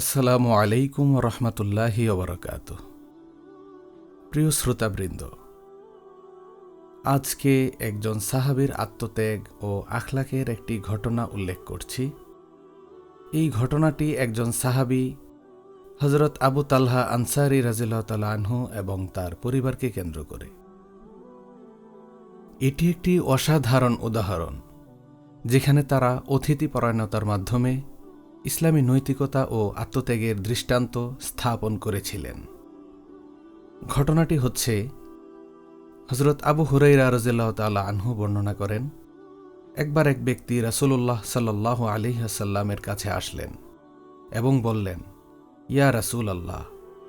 আসসালামু আলাইকুম রহমতুল্লাহি ওবরাকাত। প্রিয় শ্রোতাবৃন্দ, আজকে একজন সাহাবীর আত্মত্যাগ ও আখলাকের একটি ঘটনা উল্লেখ করছি। এই ঘটনাটি একজন সাহাবী হজরত আবু তালহা আনসারি রাজিল্লাহ তালা আনহু এবং তার পরিবারকে কেন্দ্র করে। এটি একটি অসাধারণ উদাহরণ, যেখানে তারা অতিথি পরায়ণতার মাধ্যমে ইসলামী নৈতিকতা ও আত্মত্যাগের দৃষ্টান্ত স্থাপন করেছিলেন। ঘটনাটি হচ্ছে হজরত আবু হুরাইরা রাজিল্লাহ তাল্লাহ আনহু বর্ণনা করেন, একবার এক ব্যক্তি রাসুল্লাহ সাল্লাহ আলিহাসাল্লামের কাছে আসলেন এবং বললেন, ইয়া রাসুল আল্লাহ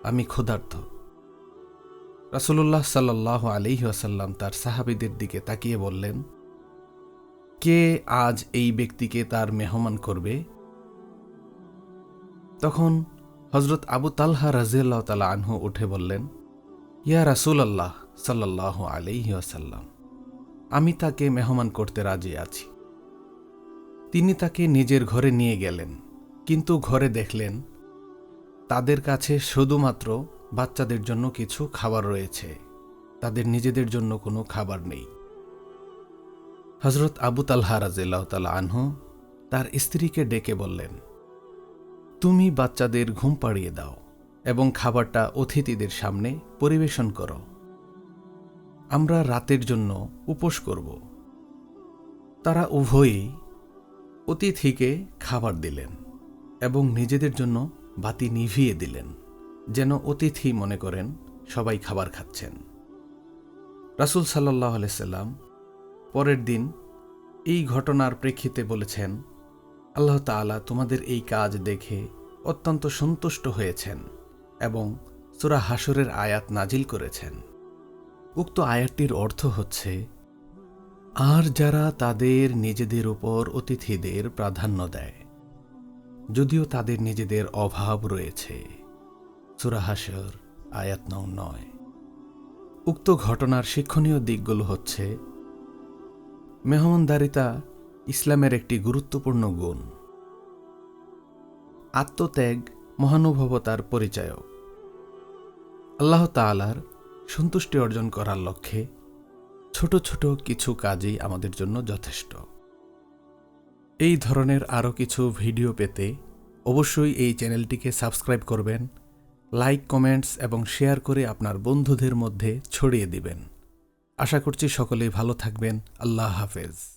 আমি ক্ষুধার্থ রাসুল্লাহ সাল্লাহ আলিহাসাল্লাম তার সাহাবিদের দিকে তাকিয়ে বললেন, কে আজ এই ব্যক্তিকে তার মেহমান করবে? তখন হজরত আবু তালহা রাজিয়াল্লাহ আনহু উঠে বললেন, ইয়া রাসুল আল্লাহ সাল্লাহ আলাইহি আসাল্লাম আমি তাকে মেহমান করতে রাজি আছি। তিনি তাকে নিজের ঘরে নিয়ে গেলেন, কিন্তু ঘরে দেখলেন তাদের কাছে শুধুমাত্র বাচ্চাদের জন্য কিছু খাবার রয়েছে, তাদের নিজেদের জন্য কোনো খাবার নেই। হজরত আবু তালহা রাজিল্লাহ আনহু তার স্ত্রীকে ডেকে বললেন তুমি বাচ্চাদের ঘুম পাড়িয়ে দাও এবং খাবারটা অতিথিদের সামনে পরিবেশন করো। আমরা রাতের জন্য উপোস করব। তারা উভয়ই অতিথিকে খাবার দিলেন এবং নিজেদের জন্য বাতি নিভিয়ে দিলেন, যেন অতিথি মনে করেন সবাই খাবার খাচ্ছেন। রাসুল সাল্লাহ আলাইসাল্লাম পরের দিন এই ঘটনার প্রেক্ষিতে বলেছেন আল্লাহ তালা তোমাদের এই কাজ দেখে অত্যন্ত সন্তুষ্ট হয়েছেন এবং সুরা হাসরের আয়াত নাজিল করেছেন। উক্ত আয়াতটির অর্থ হচ্ছে, আর যারা তাদের নিজেদের উপর অতিথিদের প্রাধান্য দেয়, যদিও তাদের নিজেদের অভাব রয়েছে। সুরাহাসর আয়াত নৌ নয়। উক্ত ঘটনার শিক্ষণীয় দিকগুলো হচ্ছে, মেহমানদারিতা ইসলামের একটি গুরুত্বপূর্ণ গুণ। আত্মত্যাগ মহানুভবতার পরিচয়ক। আল্লাহ তালার সন্তুষ্টি অর্জন করার লক্ষ্যে ছোট ছোট কিছু কাজই আমাদের জন্য যথেষ্ট। এই ধরনের আরও কিছু ভিডিও পেতে অবশ্যই এই চ্যানেলটিকে সাবস্ক্রাইব করবেন, লাইক, কমেন্টস এবং শেয়ার করে আপনার বন্ধুদের মধ্যে ছড়িয়ে দিবেন। আশা করছি সকলেই ভালো থাকবেন। আল্লাহ হাফেজ।